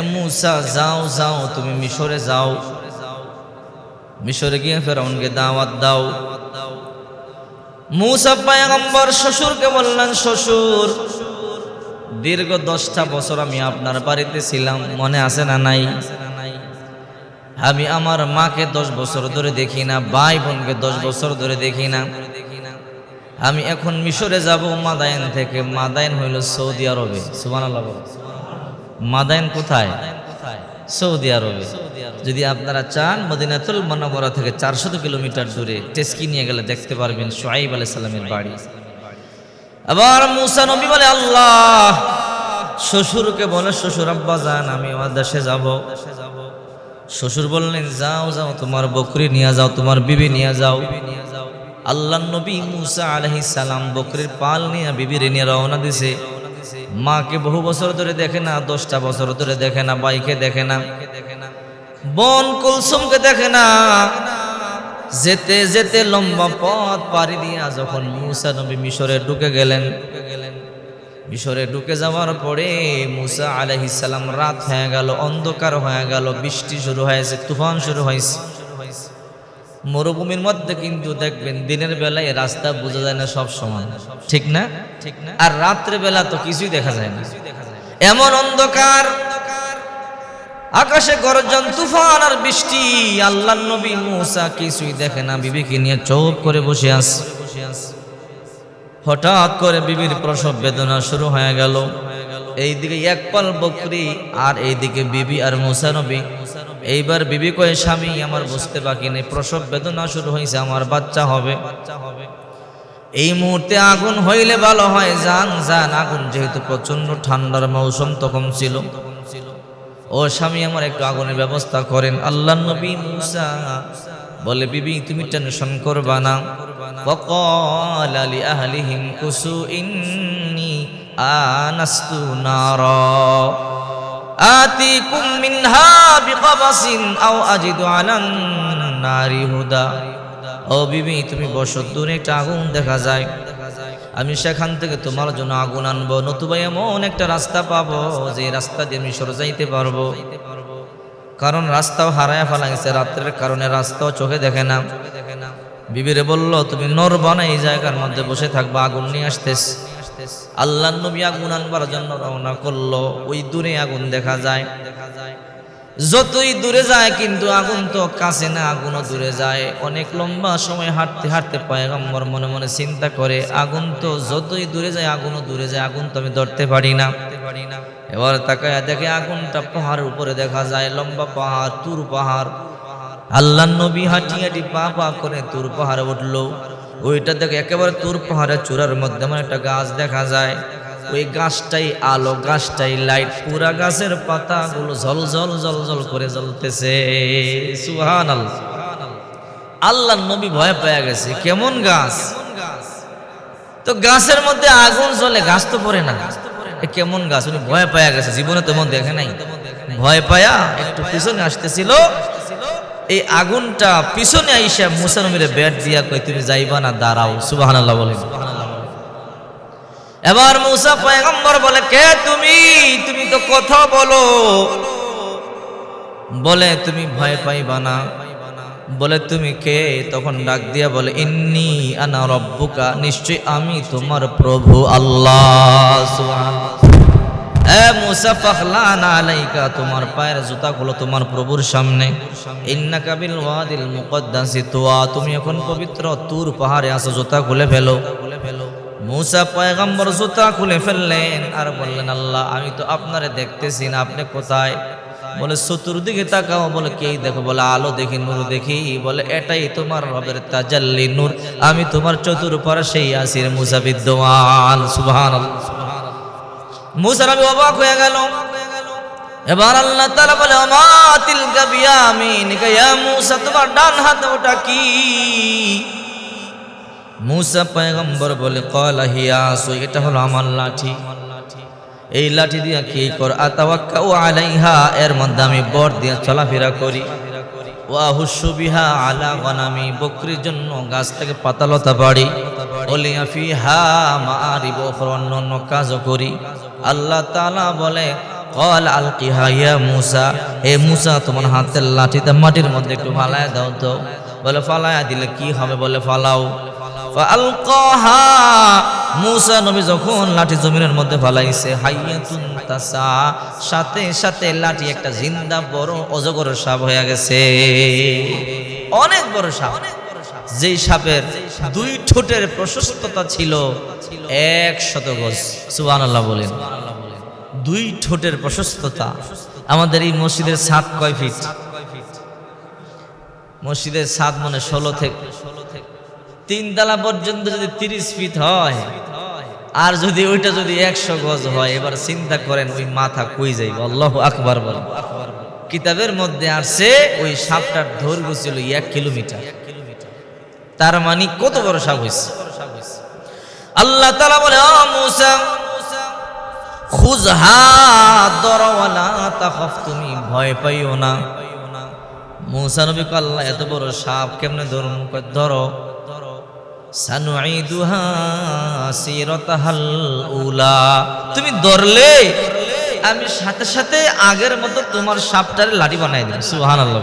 মুসা, যাও যাও, তুমি মিশরে যাও। মিশরে গিয়ে ফেরাউনকে দাওয়াত দাও। মুসা পায়গম্বর শ্বশুরকে বললেন, শ্বশুর, দীর্ঘ দশটা বছর আমি আপনার বাড়িতে ছিলাম, মনে আছে না নাই? আমি আমার মাকে দশ বছর ধরে দেখি না ভাই বোনকে দশ বছর ধরে দেখি না। আমি এখন মিশরে যাব, মাদায়ন থেকে। মাদায়ন হইল সৌদি আরবে। সুবান মাদায়ন কোথায়? সৌদি আরবে। যদি আপনারা চান মদিনাতুল মনোবরা থেকে চারশত কিলোমিটার দূরে টেস্কি নিয়ে গেলে দেখতে পারবেন সোয়াইব আলাই সালামের বাড়ি। আবার মুসা নবী বলে, আল্লাহ, শ্বশুরকে বলে, শ্বশুর, আব্বা যান, আমি আমার দেশে যাব। শ্বশুর বললেন, যাও যাও, তোমার বকরি নিয়ে যাও, তোমার বিবি নিয়ে যাও। আল্লাহ নবী মুসা আলহি সালাম বকরির পাল নিয়ে বিবির নিয়ে রওনা দিছে। মাকে বহু বছর ধরে দেখে না, দশটা বছর ধরে দেখে না বাইকে দেখে না, বন কুলসুমকে দেখে না। যেতে যেতে লম্বা পথ পাড়ি দিয়া যখন মুসা নবী মিশরে ঢুকে গেলেন, মিশরে ঢুকে যাওয়ার পরে মুসা আলহিসাল্লাম রাত হয়ে গেল, অন্ধকার হয়ে গেল, বৃষ্টি শুরু হয়েছে, তুফান শুরু হয়েছে। মরুভূমির মধ্যে কিন্তু দেখবেন দিনের বেলায় রাস্তা বোঝা যায় না সব সময়। ঠিক না? ঠিক না? আর রাত্রে বেলা তো কিছুই দেখা যায় না। এমন অন্ধকার আকাশে গর্জন তুফান আর বৃষ্টি আল্লাহ নবী মুসা কিছুই দেখে না। বিবিকে নিয়ে চোখ করে বসে আস হঠাৎ করে বিবির প্রসব বেদনা শুরু হয়ে গেল। এইদিকে এক পাল বকরি আর এইদিকে বিবি আর মুসা নবী এইবার বিবি কয়ে স্বামী আমার বুঝতে বাকি নেই প্রসব বেদনা শুরু হয়েছে আমার বাচ্চা হবে এই মুহূর্তে আগুন হইলে ভালো হয় যান যান আগুন যেহেতু প্রচন্ড ঠান্ডার মৌসুম তখন ছিল ও স্বামী আমার একটু আগুনের ব্যবস্থা করেন আল্লাহ নবী মুসা বলে বিবি তুমি টেনশন করবা না وقال لأهلهم كسوا إني آنست نارا آتيكم منها بقبس أو أجد على النار هدى ও বিবি তুমি বসো দূরে একটা আগুন দেখা যায় আমি সেখান থেকে তোমার জন্য আগুন আনবো নতুবা এমন একটা রাস্তা পাবো যে রাস্তা দিয়ে আমি সরে যাইতে পারবো কারণ রাস্তাও হারায় ফেলাইছে রাত্রের কারণে রাস্তাও চোখে দেখে না বিবিরে বলল তুমি নরবা না এই জায়গার মধ্যে বসে থাকবা আগুন নিয়ে আসতেস আল্লাহ নবী আগুন আনবার জন্য রওনা করল। ওই দূরে আগুন দেখা যায়। যতই দূরে যায়, কিন্তু আগুন তো কাছে না, আগুনও দূরে যায়। অনেক লম্বা সময় হাঁটতে হাঁটতে পয়গম্বর মনে মনে চিন্তা করে, আগুন তো যতই দূরে যায়, আগুনও দূরে যায়, আগুন তো আমি ধরতে পারি না। এবার তাকায় দেখে আগুনটা পাহাড়ের উপরে দেখা যায়, লম্বা পাহাড়, তুর পাহাড়। আল্লাহ নবী হাঁটি হাঁটি পা পা করে তুর পাহাড়ে উঠল। ওইটা দেখে একেবারে তোর পাহাড়ের চূড়ার মধ্যে আমার একটা গাছ দেখা যায়। ওই গাছটাই আলো, গাছটাই লাইট পুরা গাছের পাতাগুলো ঝল ঝল ঝল ঝল করে জ্বলতেছে। সুহান আল্লাহ নবী ভয় পেয়ে গেছে, কেমন গাছ? তো গাছের মধ্যে আগুন জ্বলে গাছ তো পড়ে না। কেমন গাছ? উনি ভয় পায়া গেছে, জীবনে তেমন দেখে নাই। ভয় পায়া একটু পিছনে আসতেছিল। এই আগুনটা পিছনে আইসা মুসা নবীরে ব্যাট দিয়া কই তুমি যাইবা না, দাঁড়াও। সুবহানাল্লাহ বলে এবার মুসা পয়গম্বর বলে, কে তুমি? তুমি তো কথা বলো। বলে, তুমি ভয় পাইবা না। বলে, তুমি কে? তখন ডাক দিয়া বলে, ইন্নি আনা রব্বুকা নিশ্চয় আমি তোমার প্রভু আল্লাহ। এ মুসা ফাখলানা আলাইকা, তোমার পায়ের জুতা খুলো তোমার প্রভুর সামনে। ইন্নাকা বিল ওয়াদিল তুয়া, তুমি এখন পবিত্র তুর পাহাড়ে আসো জুতা খুলে ফেলো। মুসা পয়গম্বর জুতা খুলে ফেললেন আর বললেন, আল্লাহ, আমি তো আপনারে দেখতেছি না, আপনি কোথায়? বলে, চতুর্দিকে তাকাও। বলে কে দেখো? বলে, আলো দেখি, নূর দেখি। বলে, এটাই তোমার রবের তাজাল্লি, নূর। আমি তোমার চতুর্পারে সেই আসির মুসা বিদ্যমান সুবহান মুসা নবী অবাক হয়ে গেল। এবার আল্লাহ তাআলা বলে, আমা তিলকা বিয়ামিনিকা, ইয়া মুসা, তোমার ডান হাতে ওটা কি? মুসা পয়গম্বর বলে, কলা হিয়া আসো এটা হলো আমার লাঠি। এই লাঠি দিয়া কি কর? আতাওয়াক্কা ও আলাইহা, এর মধ্যে আমি বর দিয়া চলাফেরা করি। বকরির জন্য গাছ থেকে পাতালতা বাড়ি। মারিব অন্য অন্য কাজও করি। আল্লাহ বলে, কল তোমার হাতের লাঠিতে মাটির মধ্যে একটু ফালায় দাও তো। বলে, ফালায়া দিলে কি হবে? বলে, ফালাও। মুসা নবী যখন লাঠি জমিনের মধ্যে ফালাইছে, হাইয়াতুন তাসা, সাথে সাথে লাঠি একটা জিন্দা বড় অজগর সাপ হয়ে গেছে। অনেক বড় সাপ। যেই সাপের দুই ঠোঁটের প্রশস্ততা ছিল এক শত গজ। সুবহানাল্লাহ বলেন। দুই ঠোঁটের প্রশস্ততা। আমাদের এই মসজিদের ছাদ কয় ফিট? মসজিদের ছাদ মানে ষোলো থেকে ষোলো থেকে তিন তালা পর্যন্ত যদি তিরিশ ফিট হয়, আর যদি ওইটা যদি একশো গজ হয়, এবার চিন্তা করেন ওই মাথা কই যাইব? আল্লাহ আকবার বল কিতাবের মধ্যে আসছে, ওই সাপটার দৈর্ঘ্য ছিল এক কিলোমিটার। তার মানে কত বড় সাপ হয়েছে আল্লাহ তালা বলে "ও মুসা, খুজহা দরওয়ালা, তাখাফ তুমি ভয় পাইও না। মুসা নবী আল্লাহ, এত বড় সাপ কেমনে ধরো। তুমি ধরলে, আমি সাথে সাথে আগের মতো তোমার সাপটারে লাঠি বানাই দিই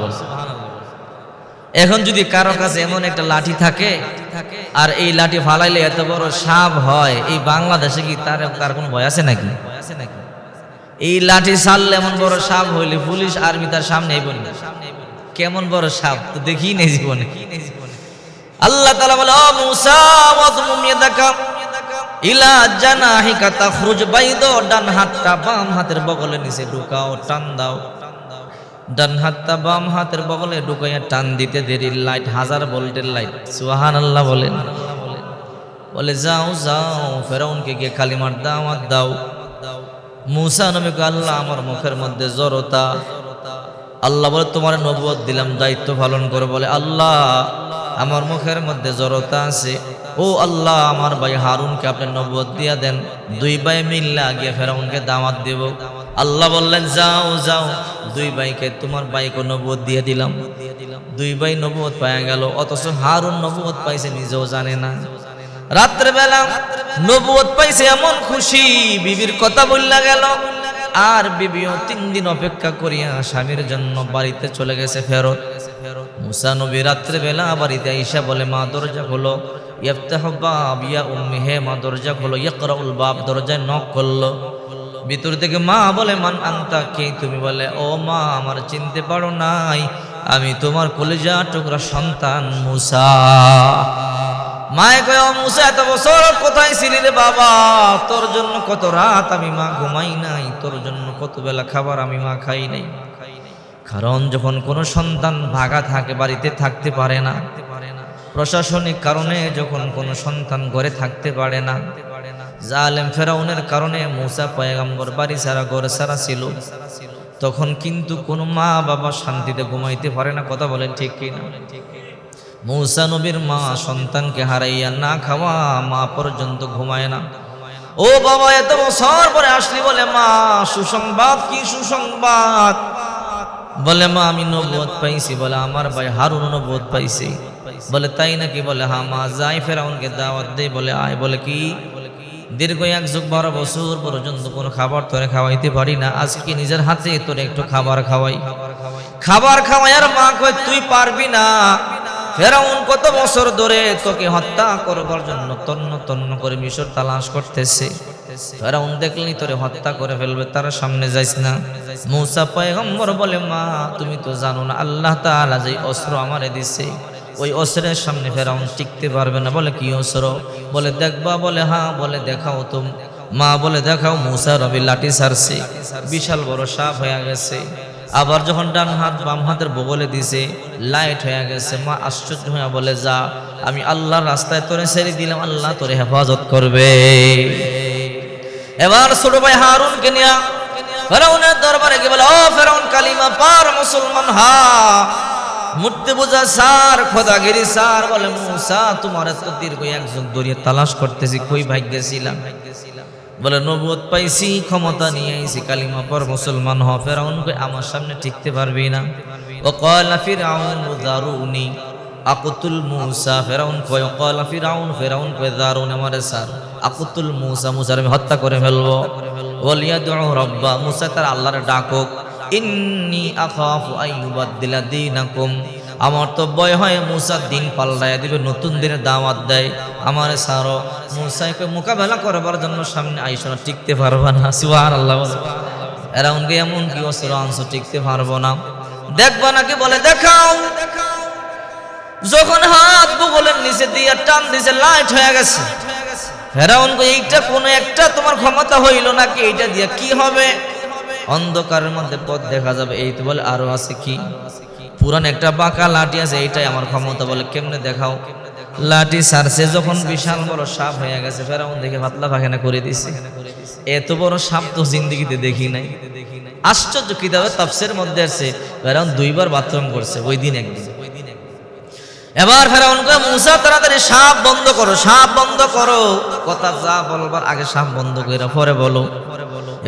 বল। এখন যদি কারও কাছে এমন একটা লাঠি থাকে, আর এই লাঠি ফালাইলে এত বড় সাপ হয়, এই বাংলাদেশে কি তার তার কোনো ভয় আছে নাকি? এই লাঠি ছাড়লে এমন বড় সাপ হইলে পুলিশ, আর্মি তার সামনে কেমন বড় সাপ? তো দেখি নেই জীবনে। আল্লাহ তাআলা বলে ও মুসা ওয়াদমুম ইয়াদাকা ইলা জানাহিকা তাখরুজ বাইদ ডান হাতটা বাম হাতের বগলে নিচে ঢুকাও টান দাও। ডান হাতটা বাম হাতের বগলে ঢুকাইয়া টান দিতে দেরি লাইট হাজার ভোল্টের লাইট সুবহানাল্লাহ বলেন। বলে যাও যাও ফেরাউনকে গিয়ে কালিমার দাওয়াত দাও। মুসা নবী কয়, আল্লাহ আমার মুখের মধ্যে জড়তা। আল্লাহ বলে তোমার নবুয়ত দিলাম দায়িত্ব পালন করো। বলে আল্লাহ আমার মুখের মধ্যে জড়তা আছে। ও আল্লাহ, আমার ভাই হারুনকে আপনি নবুয়ত দিয়া দেন। দুই ভাই মিল্লা গিয়ে ফেরাউনকে দাওয়াত দেব। আল্লাহ বললেন, যাও যাও। দুই ভাইকে তোমার ভাইকে নবুয়ত দিয়ে দিলাম। দুই ভাই নবুয়ত পাওয়া গেল। অথচ হারুন নবুয়ত পাইছে, নিজেও জানে না। রাত্রেবেলা নবদ পাইছে, এমন খুশি। বিবির কথা বললা গেল। আর বিবিও তিন দিন অপেক্ষা করিয়া স্বামীর জন্য বাড়িতে চলে গেছে ফেরত। মুসা নবী রাত্রেবেলা বাড়িতে আইসা বলে, মা, দরজা খোলো। ইফতাহ বাব, ইয়া উম্মি, হে মা, দরজা খোলো। ইকরাউল বাব দরজায় নক করল। ভিতর থেকে মা বলে, মান আন্তা কে? তুমি বলে, ও মা, আমার চিনতে পারো নাই, আমি তোমার কলেজা টুকরা সন্তান মুসা। মায়ে কয় মুসা, এত বছর কোথায় ছিলি রে বাবা? তোর জন্য কত রাত আমি মা ঘুমাই নাই, তোর জন্য কত বেলা খাবার আমি মা খাই নাই। কারণ যখন কোনো সন্তান ভাগা থাকে, বাড়িতে থাকতে পারে না। প্রশাসনিক কারণে যখন কোনো সন্তান ঘরে থাকতে পারে না। জালেম ফেরাউনের কারণে মুসা পয়গম্বর বাড়ি সারা ঘর সারা ছিল। তখন কিন্তু কোনো মা বাবা শান্তিতে ঘুমাইতে পারে না, কথা বলেন ঠিক কিনা মৌসা নবীর মা সন্তানকে হারাইয়া না খাওয়া মা পর্যন্ত ঘুমায় না। ও বাবা, এত বছর পরে আসলি বলে, মা, সুসংবাদ কি সুসংবাদ? বলে, মা, আমি নবোধ পাইছি। বলে, আমার ভাই হারুন নবোধ পাইছি। বলে, তাই নাকি? বলে, হা, মা, যাই ফেরাউনকে দাওয়াত দে বলে, আয়। বলে, কি? দীর্ঘ এক যুগ বারো বছর পর্যন্ত কোনো খাবার তোরে খাওয়াইতে পারি না। আজকে নিজের হাতে তোরে একটু খাবার খাওয়াই? খাবার খাওয়াই? আর মা কয় তুই পারবি না? ফেরাউন কত বছর ধরে তোকে হত্যা করবার জন্য তন্ন তন্ন করে মিশর তালাশ করতেছে। ফেরাউন দেখলি তোরে হত্যা করে ফেলবে, তার সামনে যাইস না। মৌসা পয়গম্বর বলে, মা, তুমি তো জানো না, আল্লাহ তাআলা যে অস্ত্র আমারে দিছে, ওই অস্ত্রের সামনে ফেরাউন টিকতে পারবে না। বলে, কি অস্ত্র? বলে, দেখবা। বলে হ্যাঁ। বলে, দেখাও তো। মা বলে, দেখাও। মুসা রবি লাঠি সারছে বিশাল বড় সাপ হয়ে গেছে। আবার যখন ডান হাত বাম হাতের বগলে দিছে, লাইট হয়ে গেছে। মা আশ্চর্য হয়ে বলে, যা, আমি আল্লাহর রাস্তায় তোরে ছেড়ে দিলাম, আল্লাহ তোরে হেফাজত করবে। এবার ছোট ভাই হারুনকে নিয়ে ফেরাউনের দরবারে গিয়ে বলে, ও ফেরাউন কালিমা, পার মুসলমান হা। মূর্তি পূজা সার খোদাগিরি সার বলে, মুসা, তোমার এত দীর্ঘ একজন ধরিয়ে তালাশ করতেছি, কই ভাগ্যে ছিলাম? বলে নবুয়ত পাইছি, ক্ষমতা নিয়ে আইছি, কালিমা, পর মুসলমান হ। ফেরাউন আমার সামনে টিকতে পারবি না? ও কয়লা ফিরাউন দারুনি। আকুতুল মুসা, ফেরাউন কয় কয়লা ফিরাউন, ফেরাউন কয়, দারুণ আমারে স্যার আকুতুল মুসা, মুসার আমি হত্যা করে ফেলব। ওয়ালিয়াদু রব্বা, মুসা তার আল্লাহর ডাকুক, ইন্নি আখাফু আইয়ুবাদদিলা দীনাকুম। আমার তো ভয় হয় মুসা দিন পাল্টায় দিবে, নতুন দিনের দাওয়াত দেয়। আমার সারো মুসাইকে মোকাবেলা করবার জন্য সামনে আইসা টিকতে পারবা না। সুবহান আল্লাহ এরা উনকে এমন কি অস্ত্র আনছো, টিকতে পারব না। দেখবা নাকি বলে দেখাও দেখাও। যখন হাত বগলের নিচে দিয়ে টান দিছে লাইট হয়ে গেছে। ফেরাউন এইটা কোন একটা তোমার ক্ষমতা হইল নাকি? এইটা দিয়ে কি হবে? অন্ধকারের মধ্যে পথ দেখা যাবে। এই তো বলে, আরও আছে কি? পুরান একটা বাঁকা লাঠি আছে, এইটাই আমার ক্ষমতা বলে। কেমনে দেখাও? লাঠি সারছে যখন বিশাল বড় সাপ হয়ে গেছে। ফেরাউন দেখে পাতলা পাখানা করে দিছে। এত বড় সাপ তো জিন্দগিতে দেখি নাই। আশ্চর্য কিতাবে তাফসের মধ্যে আছে ফেরাউন দুইবার বাথরুম করছে, ওই দিন একদিন। এবার ফেরাউন কয়, মুসা, তাড়াতাড়ি সাপ বন্ধ করো, সাপ বন্ধ করো। কথা যা বলবার আগে সাপ বন্ধ করে পরে বলো।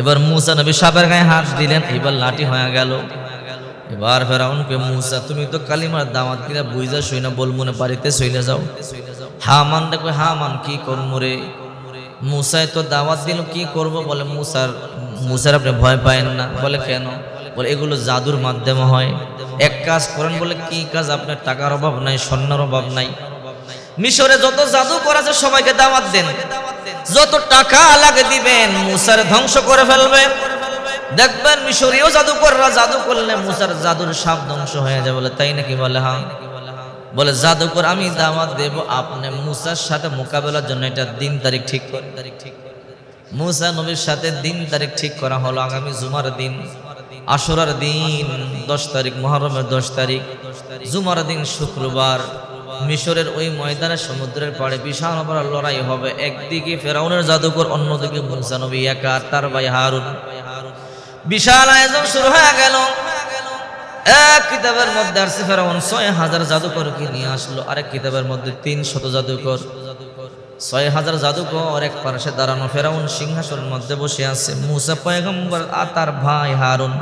এবার মুসা নবী সাপের গায়ে হাত দিলেন, এবার লাঠি হয়ে গেল। এবার ফেরাউন কে মুসা, তুমি তো কালিমার দামাত কিনা বুঝা শুই না বলমুনে বাড়িতে চলে যাও। হামান দেখবে হামান, কি করব রে? মুসায় তো দাওয়াত দিল, কি করব? বলে, মুসার মুসার আপনি ভয় পায়েন না। বলে, কেন? বলে, এগুলো জাদুর মাধ্যমে হয়। এক কাজ করেন বলে, কি কাজ? আপনার টাকার অভাব নাই, স্বর্ণের অভাব নাই। মিশরে যত জাদু করা আছে, সবাইকে দাওয়াত দেন। যত টাকা লাগে দিবেন, মুসার ধ্বংস করে ফেলবে। দেখবেন মিশরীয় জাদুকররা জাদু করলে মুসার জাদুর সাপ ধ্বংস হয়ে যাবে বলে, তাই নাকি বলে হ্যাঁ? বলে, জাদুকর, আমি দাওয়াত দেব আপনি মুসার সাথে মোকাবেলার জন্য, এটা দিন তারিখ ঠিক করে। তারিখ ঠিক মুসা নবীর সাথে দিন তারিখ ঠিক করা হলো, আগামী জুমার দিন। আশুরার দিন দশ তারিখ, মহরমের দশ তারিখ, জুমার দিন শুক্রবার, মিশরের ওই ময়দানে সমুদ্রের পাড়ে বিশাল বড় লড়াই হবে। একদিকে ফেরাউনের জাদুকর অন্যদিকে মুসা নবী একা তার ভাই হারুন। বিশাল আয়োজন শুরু হয়ে গেল। এক কিতাবের মধ্যে আসছে, ফেরাউন ছয় হাজার জাদুকরকে নিয়ে আসলো। আরেক কিতাবের মধ্যে তিন শত জাদুকর ছয় হাজার জাদুকর এক পাশে দাঁড়ানো ফেরাউন সিংহাসনের মধ্যে বসে আছে। মুসা পয়গম্বর আর তার ভাই হারুন।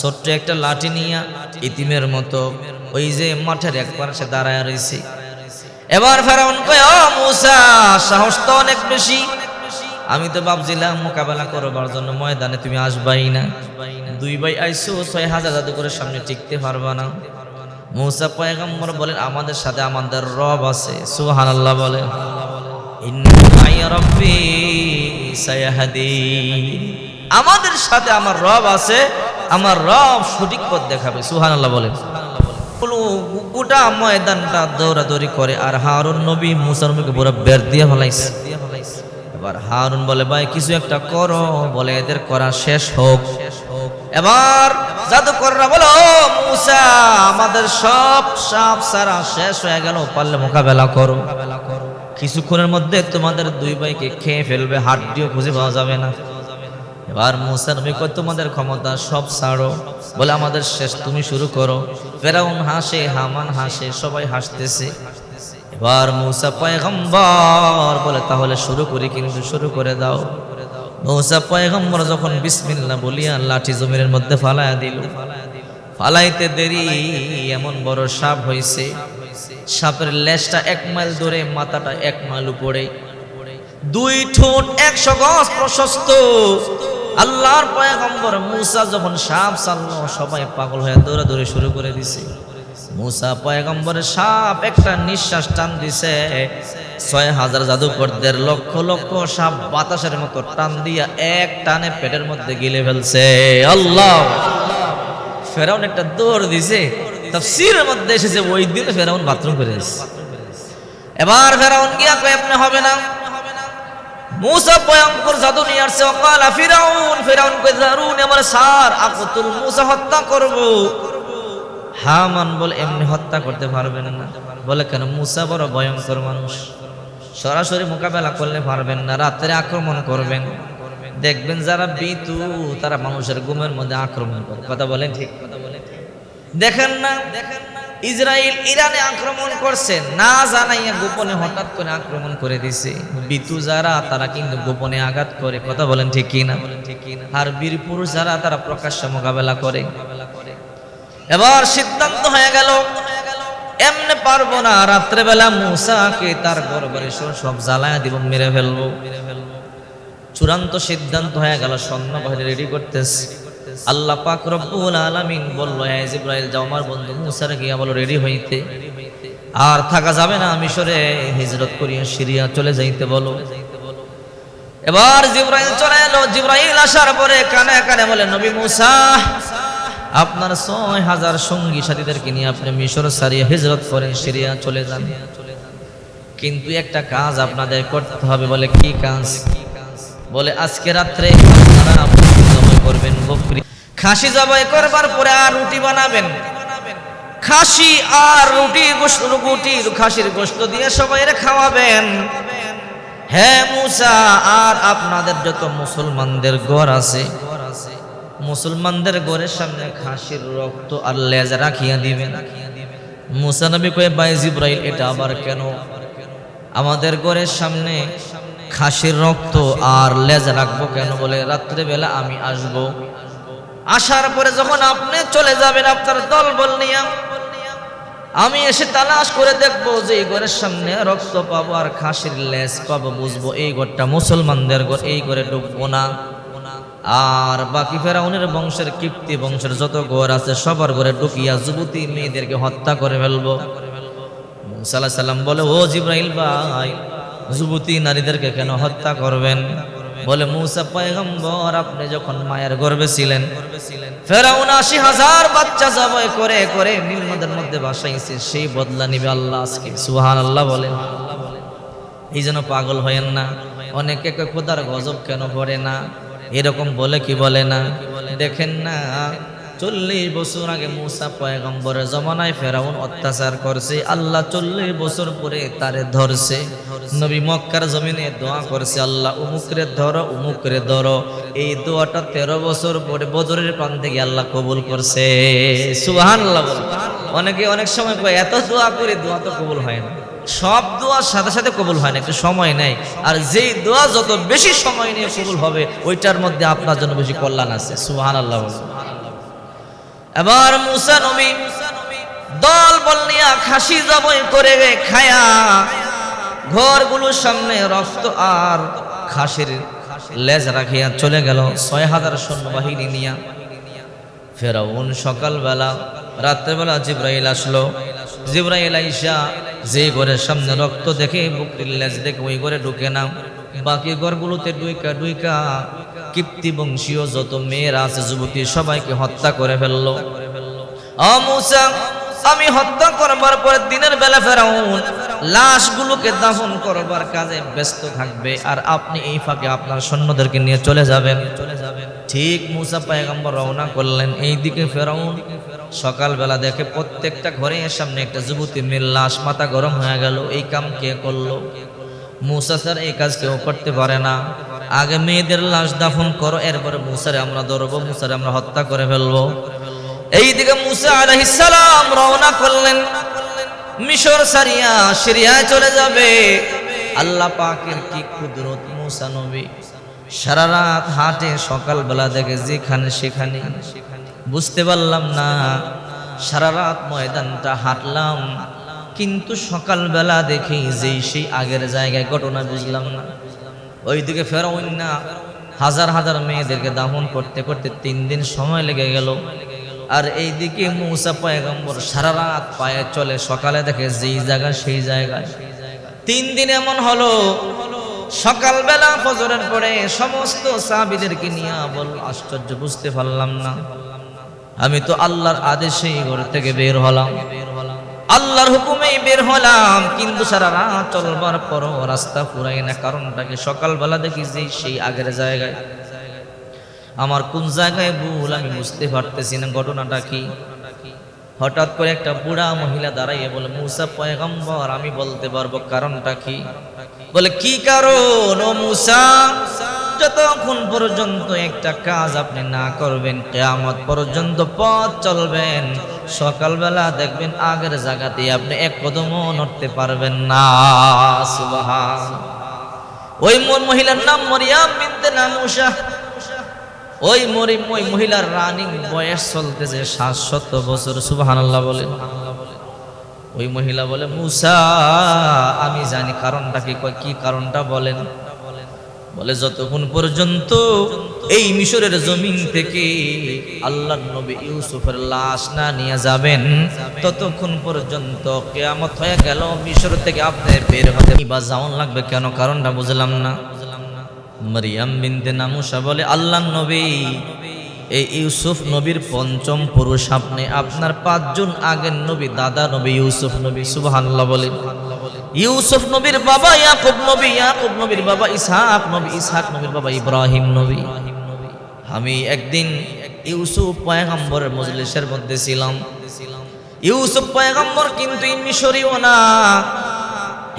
ছোট্ট একটা লাঠি নিয়ে ইতিমের মতো ওই যে মাঠের এক পাশে দাঁড়ায় রয়েছে। এবার ফেরাউন কয়, ও মুসা, সাহস তো অনেক বেশি। আমি তো ভাবছিলাম মোকাবেলা করবার জন্য ময়দানে তুমি আসবাই না। দুই ভাই আইসো, ছয় হাজার জাদুকরের সামনে টিকতে পারবা না। মুসা পয়গম্বর বলেন, আমাদের সাথে আমাদের রব আছে। সুবহানাল্লাহ বলে। আমাদের সাথে আমার রব আছে, আমার রব সঠিক পথ দেখাবে, সুবহানাল্লাহ বলেন। গোটা ময়দানটা দৌড়াদৌড়ি করে, আর হারুন নবী মুসার মুখে পুরো বের দিয়ে ফলাইছে। এবার হারুন বলে, ভাই, কিছু একটা করো। বলে, এদের করা শেষ হোক। এবার জাদুকররা বলো মুসা, আমাদের সব সাপ সারা শেষ হয়ে গেল, পারলে মোকাবেলা করো। কিছুক্ষণের মধ্যে তোমাদের দুই ভাইকে খেয়ে ফেলবে হাড্ডিও খুঁজে পাওয়া যাবে না। এবার মুসা নবী কয়, তোমাদের ক্ষমতা সব ছাড়ো। বলে, আমাদের শেষ, তুমি শুরু করো। ফেরাউন হাসে, হামান হাসে, সবাই হাসতেছে। এবার মুসা পয়গম্বর বলে, তাহলে শুরু করি কিন্তু শুরু করে দাও। মুসা পয়গম্বর যখন বিসমিল্লা বলিয়া লাঠি জমিনের মধ্যে ফালায়া দিল, ফালাইতে দেরি, এমন বড় সাপ হইছে। সাপের লেজটা এক মাইল দূরে, মাথাটা এক মাইল উপরে। দুই ঠোঁট, একশো গজ প্রশস্ত। আল্লাহর পয়গম্বর মুসা যখন সাপ চাললো সবাই পাগল হয়ে দৌড়াদৌড়ি শুরু করে দিছে। মুসা পয়গম্বরের সাপ একটা নিঃশ্বাস টান দিছে। ছয় হাজার জাদুকরদের লক্ষ লক্ষ সাপ বাতাসের মতো টান দিয়া এক টানে পেটের মধ্যে গিলে ফেলছে। আল্লাহ! ফেরাউন একটা দৌড় দিছে। তাফসীরের মধ্যে এসেছে, ওই দিন ফেরাউন বাথরুম করে দিছে এবার ফেরাউন গিয়া আপনি হবে না। মুসা ভয়ঙ্কর জাদু নিয়ে আসছে। অকাল ফিরাউন ফিরাউন কই দারুণ আমার সার, আকতুল মুসা হত্যা করব। হামান বলে, এমনি হত্যা করতে পারবেন না। বলে, কেন? মুসা বড় ভয়ঙ্কর মানুষ। সরাসরি মোকাবেলা করলে পারবেন না। রাত্রে আক্রমণ করবেন। দেখবেন যারা বিতু তারা মানুষের গুমের মধ্যে আক্রমণ করে। কথা বলেন ঠিক? দেখেন না, ইসরায়েল ইরানে আক্রমণ করছে। না জানাইয়া গোপনে হঠাৎ করে আক্রমণ করে দিছে। বিতু যারা, তারা কিন্তু গোপনে আঘাত করে। কথা বলেন ঠিক কিনা? আর বীর পুরুষ যারা, তারা প্রকাশ্য মোকাবেলা করে। এবার সিদ্ধান্ত হয়ে গেল, এমনি পারব না, রাত্রেবেলা মুসাকে তার গরবারে সব জ্বালায় দিব, মেরে ফেলব। চূড়ান্ত সিদ্ধান্ত হয়ে গেল, সৈন্যবাহিনী রেডি করতেছে। আল্লাহ পাক রব্বুল আলামিন বলল হ্যাঁ জিব্রাইল, যাও আমার বন্ধু মুসার গিয়া বলো, রেডি হইতে। আর থাকা যাবে না মিশরে, হিজরত করিয়া সিরিয়া চলে যাইতে বলো। এবার জিব্রাইল চলে এলো। জিব্রাইল আসার পরে কানে কানে বলে, নবী মুসা, আপনার ছয় হাজার সঙ্গী সাথীদেরকে নিয়ে আপনি মিশর সারিয়া হিজরত করেন, সিরিয়া চলে যান। কিন্তু একটা কাজ আপনাদের করতে হবে বলে, কি কাজ? বলে, আজকে রাত্রে আপনারা করবেন বকরি খাসি জবাই করবার পরে আর রুটি বানাবেন। খাসি আর রুটি গোস্ত রুটি খাসির গোস্ত দিয়ে সবাই খাওয়াবেন। হ্যাঁ মুসা, আর আপনাদের যত মুসলমানদের গড় আছে, মুসলমানদের গড়ের সামনে খাসির রক্ত আর লেজ রাখিয়া দিবেন। মুসা নবী কয়ে বাই জিব্রাইল, এটা আবার কেন? আমাদের ঘরের সামনে খাসির রক্ত আর লেজ রাখব কেন বলে, রাত্রেবেলা আমি আসব। আসার পরে যখন আপনি চলে যাবেন আপনার দল বল আমি এসে তালাশ করে দেখব যে এই ঘরের সামনে রক্ত পাবো আর খাসির লেজ পাবো বুঝব, এই ঘরটা মুসলমানদের ঘর, এই ঘরে ঢুকবো না। আর বাকি ফেরাউনের বংশের কীর্তি বংশের যত ঘর আছে সবার ঘরে ঢুকিয়া যুবতী মেয়েদেরকে হত্যা করে ফেলব। সাল্লাহ সাল্লাম বলে, ও জিব্রাইল ভাই যুবতী নারীদেরকে কেন হত্যা করবেন? বলে, মুসা পয়গম্বর, আপনি যখন মায়ের গর্বে ছিলেন, ফেরাউন আশি হাজার বাচ্চা জবাই করে করে নীলনদের মধ্যে বাসাইছে সেই বদলা নিবে আল্লাহ আজকে। সুহান আল্লাহ বলেন। এই যেন পাগল হয়েন না। অনেকে খোদার গজব কেন পড়ে না? এরকম বলে কি বলে না? দেখেন না, চল্লিশ বছর আগে মুসা পয়গম্বরের জমানায় ফেরাউন অত্যাচার করছে, আল্লাহ চল্লিশ বছর পরে তারে ধরছে। নবী মক্কার জমিনে দোয়া করছে, আল্লাহ, উমুকরে ধরো উমুকরে ধরো। এই দোয়াটা তেরো বছর পরে বদরের প্রাণ থেকে আল্লাহ কবুল করছে। সুবাহান আল্লাহ অনেকে অনেক সময় কয়, এত দোয়া করে দোয়া তো কবুল হয় না। সব দোয়ার সাথে সাথে কবুল হয় না, একটু সময় নেই আর যেই দোয়া যত বেশি সময় নিয়ে কবুল হবে, ওইটার মধ্যে আপনার জন্য বেশি কল্যাণ আছে। সুহান আল্লাহ। এবার মুসা নবী দল বল নিয়া খাসি জবই করে খায়া ঘরগুলোর সামনে রক্ত আর খাসির লেজ রাখিয়া চলে গেল। ছয় হাজার সৈন্যবাহিনী নিয়া। ফেরাউন সকালবেলা, রাত্রেবেলা জিব্রাইল আসলো। জিব্রাইল আইসা যে ঘরের সামনে রক্ত দেখে বুকটির লেজ দেখে ওই ঘরে ঢুকে না বাকি ঘরগুলোতে ডুইকা ডুইকা কীর্তি বংশীয় যত মেয়েরা আছে, যুবতী সবাইকে হত্যা করে ফেলল। ও মুসা আমি হত্যা করবার পরে দিনের বেলা ফেরাউন লাশগুলোকে দাফন করবার কাজে ব্যস্ত থাকবে, আর আপনি এই ফাঁকে আপনার সৈন্যদেরকে নিয়ে চলে যাবেন। চলে যাবেন ঠিক মুসা পায়গাম্বর রওনা করলেন এই দিকে ফেরাউন। সকালবেলা দেখে প্রত্যেকটা ঘরের সামনে একটা যুবতী মেয়ের লাশ মাথা গরম হয়ে গেল, এই কাম কে করল? মুসা স্যার এই কাজ কেউ করতে পারে না। আগে মেয়েদের লাশ দাফন করো, এরপরে মুসারে আমরা ধরবো, মুসারে আমরা হত্যা করে ফেলব। এইদিকে মুসা আলাইহিস সালাম রওনা করলেন। মিশর সারিয়া সিরিয়ায় চলে যাবে। আল্লাহ পাকের কি কুদরত মুসা নবী। সারা রাত হাটে সকালবেলা দেখে যেখানে সেখানে। বুঝতে পারলাম না, সারা রাত ময়দানটা হাঁটলাম। কিন্তু সকালবেলা দেখি যেই সেই আগের জায়গায় ঘটনা বুঝলাম না। ওইদিকে ফেরাউন না, হাজার হাজার মেয়েদেরকে দাহন করতে করতে তিন দিন সময় লেগে গেল। আর এইদিকে মৌসা পয়গম্বর সারা রাত পায়ে চলে, সকালে দেখে যেই জায়গা সেই জায়গায়। তিন দিন এমন হলো, সকালবেলা ফজরের পরে সমস্ত সাহাবিদেরকে নিয়ে বল, আশ্চর্য, বুঝতে পারলাম না। আমি তো আল্লাহর আদেশেই ঘর থেকে বের হলাম। আল্লাহর হুকুমেই বের হলাম, কিন্তু সারা রাত চলবার পরও রাস্তা ফুরাই না। কারণটাকে সকালবেলা দেখি যে সেই আগের জায়গায়। আমার কোন জায়গায় ভুল আমি বুঝতে পারতেছি না, ঘটনাটা কি? হঠাৎ করে একটা বুড়া মহিলা দাঁড়াইয়ে বলে, মুসা পয়গম্বর, আমি বলতে পারব কারণটা কি? বলে, কি কারণ ও মুসা? যতক্ষণ পর্যন্ত একটা কাজ আপনি না করবেন, কেয়ামত পর্যন্ত পথ চলবেন। সকালবেলা দেখবেন আগের জায়গাতে আপনি এক কদমও নড়তে পারবেন না। সুবহান। ওই মহিলার নাম মরিয়াম বিনতে নামুসা ওই মরি ওই মহিলার রানিং বয়স চলতেছে সাতশত বছর, সুবহানাল্লাহ বলে। ওই মহিলা বলে, মুসা, আমি জানি কারণটা কি। কয়, কি কারণটা? বলেন। বলে, যতক্ষণ পর্যন্ত এই মিশরের জমিন থেকে আল্লাহ নবী ইউসুফের লাশ না নিয়ে যাবেন, ততক্ষণ পর্যন্ত কেয়ামত হয়ে গেল, মিশর থেকে আপনি বের হতে বা যাওয়ান লাগবে কেন? কারণটা বুঝলাম না। মারিয়াম বিনতে নামুসা বলে, আল্লাহ নবী, এই ইউসুফ নবীর পঞ্চম পুরুষ, আপনি আপনার পাঁচজন আগের নবী, দাদা নবী, ইউসুফ নবী, সুবহানাল্লাহ বলে। ইউসুফ নবীর বাবা ইয়াকুব নবী, ইয়াকুব নবীর বাবা ইসহাক নবী, ইসহাক নবীর বাবা ইব্রাহিম নবী। আমি একদিন ইউসুফ পয়গম্বরের মজলিসের মধ্যে ছিলাম। ইউসুফ পয়গম্বর কিন্তু মিশরীয় না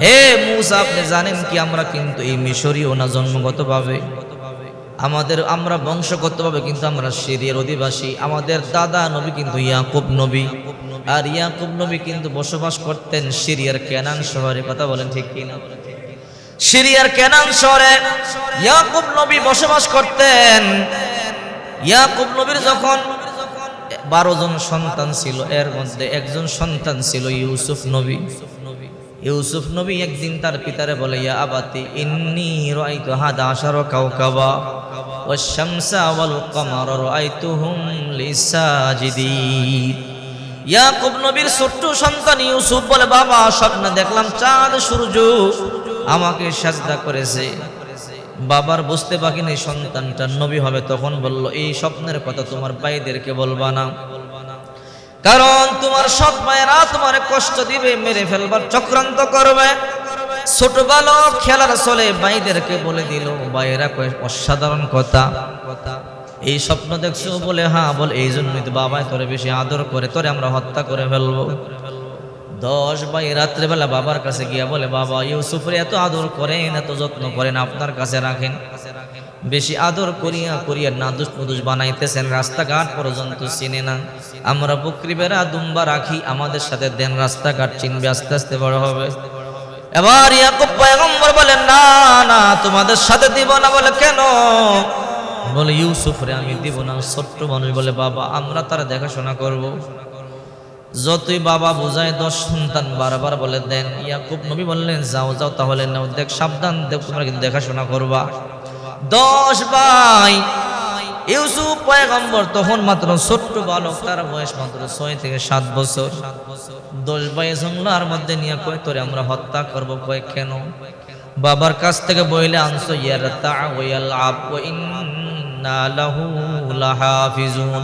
হে মুসা, আপনি জানেন কি আমরা কিন্তু এই মিশরীয় না জন্মগতভাবে? আমাদের আমরা বংশগতভাবে কিন্তু আমরা সিরিয়ার অধিবাসী। আমাদের দাদা নবী কিন্তু ইয়াকুব নবী। আর ইয়াকুব নবী কিন্তু বসবাস করতেন সিরিয়ার কেনান শহরে, কথা বলেন ঠিক কিনা? সিরিয়ার কেনান শহরে ইয়াকুব নবী বসবাস করতেন। ইয়াকুব নবীর যখন বারো জন সন্তান ছিল, এর মধ্যে একজন সন্তান ছিল ইউসুফ নবী। ইউসুফ নবী একদিন তার পিতারে বলে, ইয়া আবাতি, ইন্নি রাইতু হাদা আশার কাওকাবা, ওয়াশ-শামসা ওয়াল কমার রাইতুহুম লিসাজিদিন ইয়াকুব নবীর ছোট্ট সন্তান ইউসুফ বলে, বাবা, স্বপ্নে দেখলাম চাঁদ, সূর্য আমাকে সাজদা করেছে। বাবার বুঝতে বাকি নেই সন্তানটা নবী হবে তখন বলল, এই স্বপ্নের কথা তোমার ভাইদেরকে বলবা না। কারণ তোমার সৎ মায়েরা তোমার কষ্ট দিবে, মেরে ফেলবার চক্রান্ত করবে। ছোট বালক খেলার চলে ভাইদেরকে বলে দিল ভাইয়েরা কয় অসাধারণ কথা। এই স্বপ্ন দেখছ বলে হ্যাঁ বল, এই জন্যই তো বাবাই তোরে বেশি আদর করে, তোরে আমরা হত্যা করে ফেলব। দশ ভাই রাত্রেবেলা বাবার কাছে গিয়া বলে, বাবা, ইউসুফরে এত আদর করেন, এত যত্ন করেন, আপনার কাছে রাখেন কাছে রাখেন। বেশি আদর করিয়া করিয়া নাদুস মুদুস বানাইতেছেন, রাস্তাঘাট পর্যন্ত চিনে না। আমরা বকরি বেড়া, দুম্বা রাখি, আমাদের সাথে দেন, রাস্তাঘাট চিনবে, আস্তে আস্তে বড় হবে। এবার ইয়াকুব পয়গম্বর বলে না না, তোমাদের সাথে দিব না। বলে, কেন? বলে, ইউসুফ রে, আমি দিব না ছোট্ট মানুষ। বলে, বাবা, আমরা তারা দেখাশোনা করব। যতই বাবা বোঝায়, দশ সন্তান বারবার বলে দেন। ইয়াকুব নবী বললেন, যাও যাও, তাহলে নাও, দেখ, সাবধান দেখ, তোমরা কিন্তু দেখাশোনা করবা। দশ ভাই। ইউসুফ পয়গম্বর তখন মাত্র ছোট্ট বালক, তার বয়স মাত্র ছয় থেকে সাত বছর। দশ ভাই জঙ্গলার মধ্যে নিয়ে কয়, তোরে আমরা হত্যা করব? কয়, কেন? বাবার কাছ থেকে বইলে আনছো ওয়াল আব ইন্না লাহু লাহাফিজুন।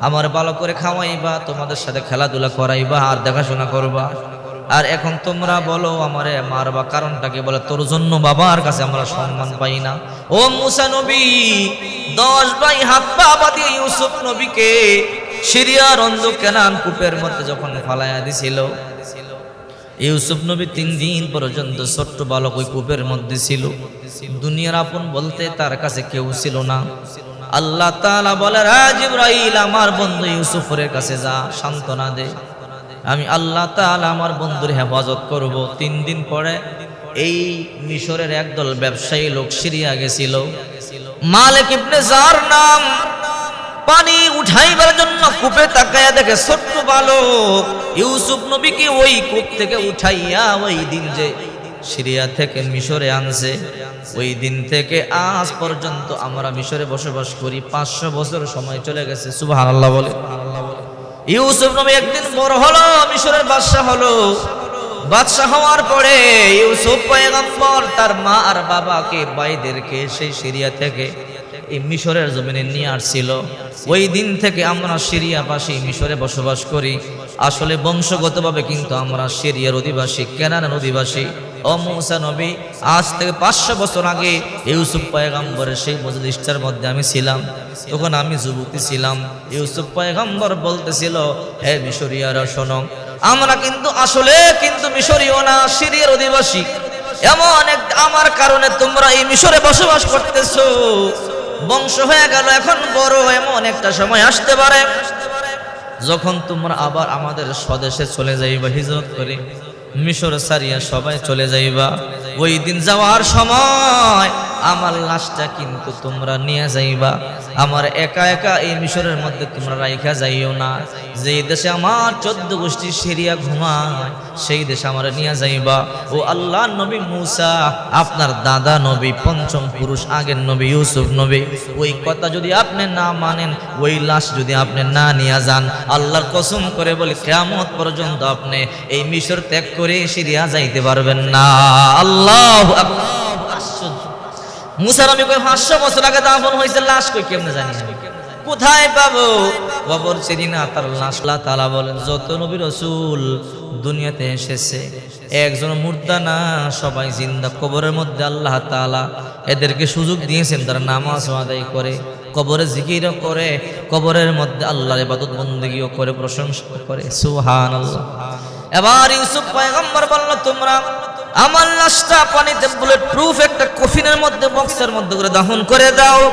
আমার ভালো করে খাওয়াইবা, তোমাদের সাথে খেলাধুলা করাইবা, আর দেখাশোনা করবা। আর এখন তোমরা বলো আমারে মারবা কারণটা কি বলে, তোর জন্য বাবার কাছে আমরা সম্মান পাই না। ও মুসা নবী, দশ ভাই হাত পা বাঁধিয়ে ইউসুফ নবীকে সিরিয়ার অন্ধ কেনান কূপের মধ্যে যখন ফালাইয়া দিছিল, ইউসুফ নবী তিন দিন পর্যন্ত ছোট্ট বালক ওই কূপের মধ্যে ছিল। দুনিয়ার আপন বলতে তার কাছে কেউ ছিল না। আল্লাহ তাআলা বলে রাজ ইব্রাহিম আমার বন্ধু ইউসুফের কাছে যা, সান্ত্বনা দে। আমি আল্লাহ তাআলা আমার বন্ধুর হেফাজত করব। তিন দিন পরে এই মিশরের একদল ব্যবসায়ী লোক সিরিয়া গেছিল। মালিক ইবনে জার নাম পানি উঠাইবার জন্য কূপে তাকায়া দেখে, ছোট্ট বালক, ইউসুফ নবীকে ওই কূপ থেকে উঠাইয়া ওই দিন যে সিরিয়া থেকে মিশরে আনছে, ওই দিন থেকে আজ পর্যন্ত আমরা মিশরে বসবাস করি। পাঁচশো বছর সময় চলে গেছে। সুবাহ আল্লাহ বলে। ইউসুফ নবী একদিন বড় হলো, মিশরের বাদশাহ হলো। বাদশাহ হওয়ার পরে ইউসুফ পয়গম্বর তার মা আর বাবাকে বাইদেরকে সেই সিরিয়া থেকে এই মিশরের জমিনে নিয়ে আসছিল। ওই দিন থেকে আমরা সিরিয়া পাশে মিশরে বসবাস করি। আসলে বংশগতভাবে কিন্তু আমরা সিরিয়ার অধিবাসী, কেনানের অধিবাসী। ও নবী, আজ থেকে পাঁচশো বছর আগে ইউসুফ পয়গাম্বরের সেই মজলিসটার মধ্যে আমি ছিলাম। তখন আমি যুবতী ছিলাম। ইউসুফ পয়গাম্বর বলতেছিল, হে মিশরিয়ারা, শোনো, আমরা কিন্তু আসলে কিন্তু মিশরীয় না, সিরিয়ার অধিবাসী। এমন আমার কারণে তোমরা এই মিশরে বসবাস করতেছো। বংশ হয়ে গেল, এখন বড় এমন একটা সময় আসতে পারে। যখন তোমরা আবার আমাদের স্বদেশে চলে যাইবা, হিজরত করে মিশর সারিয়া সবাই চলে যাইবা। ওই দিন যাওয়ার সময় আমার লাশটা কিন্তু তোমরা নিয়ে যাইবা। আমার একা একা এই মিশরের মধ্যে তোমরা রাইখা যাইও না। যেই দেশে আমার চোদ্দ গোষ্ঠী সেরিয়া ঘুমায়, সেই দেশে আমার নিয়ে যাইবা। ও আল্লাহ নবী মুসা, আপনার দাদা নবী, পঞ্চম পুরুষ, আগের নবী, ইউসুফ নবী, ওই কথা যদি আপনি না মানেন, ওই লাশ যদি আপনি না নিয়ে যান, আল্লাহর কসম করে বলি কেমত পর্যন্ত আপনি এই মিশর ত্যাগ করে সিরিয়া যাইতে পারবেন না। আল্লাহ আশ্চর্য মুসার আমি কই পাঁচশো বছর আগে দাফন হয়েছে, লাশ কই কেমনে জানি কোথায় পাবো? কবর চিনি না, তার লাশ আল্লাহ তালা বলেন, যত নবী রসুল দুনিয়াতে এসেছে, একজন মুর্দা না, সবাই জিন্দা। কবরের মধ্যে আল্লাহ তালা এদেরকে সুযোগ দিয়েছেন, তারা নামাজ আদায় করে, কবরে জিকিরও করে, কবরের মধ্যে আল্লাহর ইবাদত বন্দেগীও করে, প্রশংসা করে। সুহান আল্লাহ এবার ইউসুফ পয়গম্বর বলল, তোমরা আমার লাশটা পানিতে বুলেট প্রুফ একটা কফিনের মধ্যে, বক্সের মধ্যে করে দাহন করে দাও।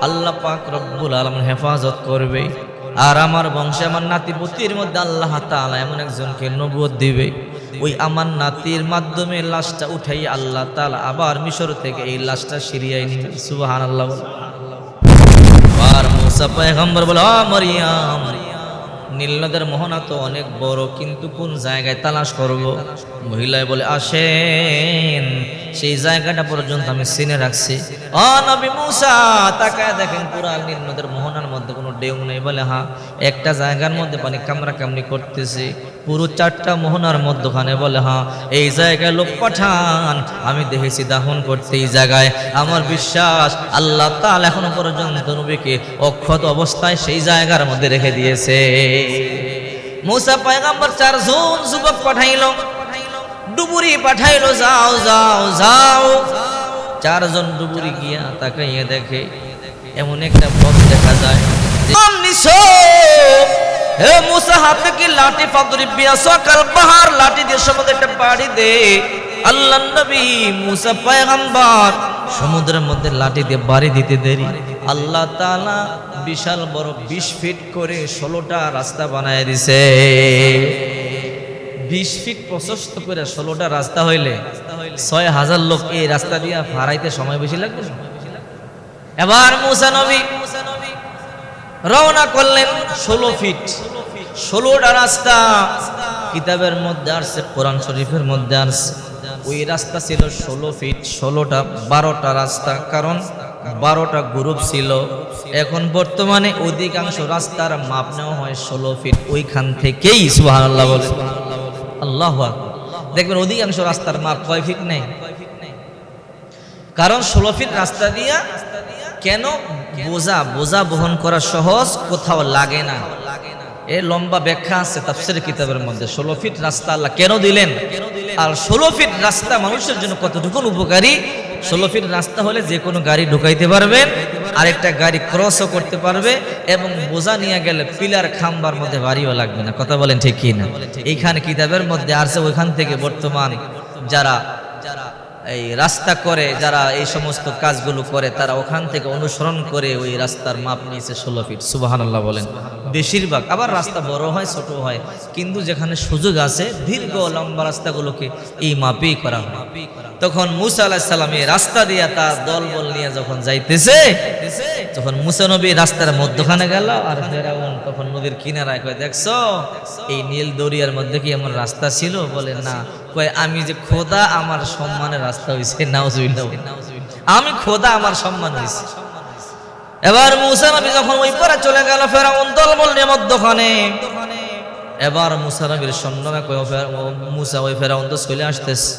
আল্লাহ পাক রব্বুল আলম হেফাজত করবে। আর আমার বংশে, আমার নাতি পুতির মধ্যে আল্লাহ তাআলা এমন একজনকে নবুয়ত দিবে। ওই আমার নাতির মাধ্যমে লাশটা উঠাই আল্লাহ তাআলা আবার মিশর থেকে এই লাশটা সিরিয়ায় নিবে সুবহানাল্লাহ বলে। আর মুসা পয়গম্বর বলে "আ মরিয়াম নীলনদের মোহনা তো অনেক বড়, কিন্তু কোন জায়গায় তালাশ করব? মহিলায় বলে, আসেন, সেই জায়গাটা পর্যন্ত আমি চিনে রাখছি। ও নবী মুসা, তাকায় দেখেন পুরা নীল নদের মোহনার মধ্যে কোনো ডেউ নেই। বলে হ্যাঁ একটা জায়গার মধ্যে পানি কামরা কামড়ি করতেছে। পুরো চারটা মোহনার মধ্যখানে বলে হ্যাঁ এই জায়গায় লোক পাঠান। আমি দেখেছি দাহন করতে এই জায়গায়। আমার বিশ্বাস, আল্লাহ তাল এখনও পর্যন্ত নবীকে অক্ষত অবস্থায় সেই জায়গার মধ্যে রেখে দিয়েছে। মুসা পয়গাম্বর চারজন যুবক পাঠাইলো, ডুবুরি পাঠাইলো, যাও যাও যাও। চারজন ডুবুরি গিয়া তাকাইয়ে দেখে, এমন একটা পথ দেখা যায় হে মুসা, হাতে কি লাঠি ফাদরি বিয়া সকাল পাহাড় লাঠি দিয়ে সমুদ্রে একটা বাড়ি দে। আল্লাহ নবী মুসা পয়গাম্বর, সমুদ্রের মধ্যে লাঠি দিয়ে বাড়ি দিতে দেরি। আল্লাহ তাআলা বিশাল বড় বিশ ফিট করে ষোলোটা রাস্তা বানায় দিছে। বিশ ফিট প্রশস্ত করে ষোলোটা রাস্তা হইলে ছয় হাজার লোক এই রাস্তা দিয়ে হারাইতে সময় বেশি লাগবে? এবার মুসা নবী রওনা করলেন ষোলো ফিট। ষোলোটা রাস্তা কিতাবের মধ্যে আসছে, কোরআন শরীফের মধ্যে আসছে। ওই রাস্তা ছিল ষোলো ফিট, ষোলোটা, বারোটা রাস্তা। কারণ বারোটা গ্রুপ ছিল। এখন বর্তমানে অধিকাংশ রাস্তার মাপ নেওয়া হয় ষোলো ফিট। ওইখান থেকেই সুহান আল্লাহ বলে। আল্লাহ দেখবেন অধিকাংশ রাস্তার মাপ কয় ফিট নেই? কারণ ষোলো ফিট রাস্তা দিয়া কেন বোঝা বোঝা বহন করা সহজ, কোথাও লাগে না। এ লম্বা ব্যাখ্যা আছে তাফসির কিতাবের মধ্যে। ষোলো ফিট রাস্তা আল্লাহ কেন দিলেন? আর ষোলো ফিট রাস্তা মানুষের জন্য কতটুকু উপকারী? ষোলো ফিট রাস্তা হলে যে কোনো গাড়ি ঢুকাইতে পারবেন, আরেকটা গাড়ি ক্রসও করতে পারবে, এবং বোঝা নিয়ে গেলে পিলার খাম্বার মধ্যে বাড়িও লাগবে না। কথা বলেন ঠিক কি না এইখানে কিতাবের মধ্যে আসছে ওইখান থেকে বর্তমান যারা যারা এই রাস্তা করে যারা এই সমস্ত কাজগুলো করে, তারা ওখান থেকে অনুসরণ করে ওই রাস্তার মাপ নিয়েছে ষোলো ফিট। সুবাহান আল্লাহ বলেন। বেশিরভাগ, আবার রাস্তা বড় হয় ছোট হয়। কিন্তু যেখানে সুযোগ আছে, দীর্ঘ লম্বা রাস্তাগুলোকে এই মাপেই করা হয়। তখন মুসা আলাহিসাল্লাম এই রাস্তা দিয়ে তার দলবল নিয়ে যখন যাইতেছে যখন মুসা নবী রাস্তার মধ্যখানে গেল, আর ফেরাউন তখন নদীর কিনারায় কয়, দেখছ? এই নীল দরিয়ার মধ্যে কি এমন রাস্তা ছিল? বলে, না। কয়, আমি যে খোদা, আমার সম্মানের রাস্তা হয়েছে নাউজুবিল্লাহ। আমি খোদা, আমার সম্মান হয়েছে এবার মুসা নবী যখন ওই পারে চলে গেল, ফেরাউন দল বল নিয়ে মধ্যখানে। এবার মুসা নবীর ও মুসা, ওই ফেরাউন তো চলে আসতেছে।